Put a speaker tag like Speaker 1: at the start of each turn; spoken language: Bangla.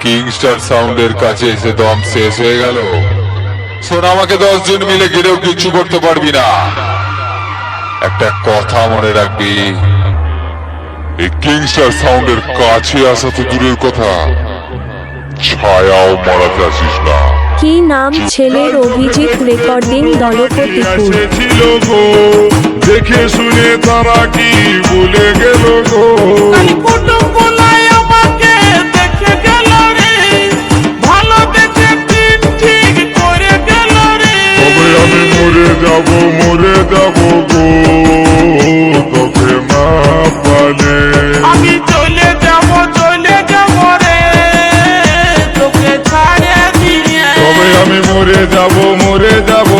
Speaker 1: কিংস্টার সাউন্ডের কাছে এসে দম শেষ হয়ে গেল। শোন আমাকে দশ জন মিলে গেলেও কিচ্ছু করতে পারবি না। একটা কথা মনে রাখবি। এই কিংস্টার সাউন্ডের কাছে আসা তো দূরের কথা। ছায়াও মারাতে আসিস না।
Speaker 2: কি নাম ছেলের অভিজিৎ রেকর্ডিং দলপতিপুর?
Speaker 3: দেখে শুনে তারা কি বলে গেল গো? যাব মরে যাব গো। তোকে না পালে।
Speaker 4: আমি চলে যাব চলে যাব রে। তোকে ছাড়ে দিয়ে তবে
Speaker 3: আমি মরে যাব মরে যাব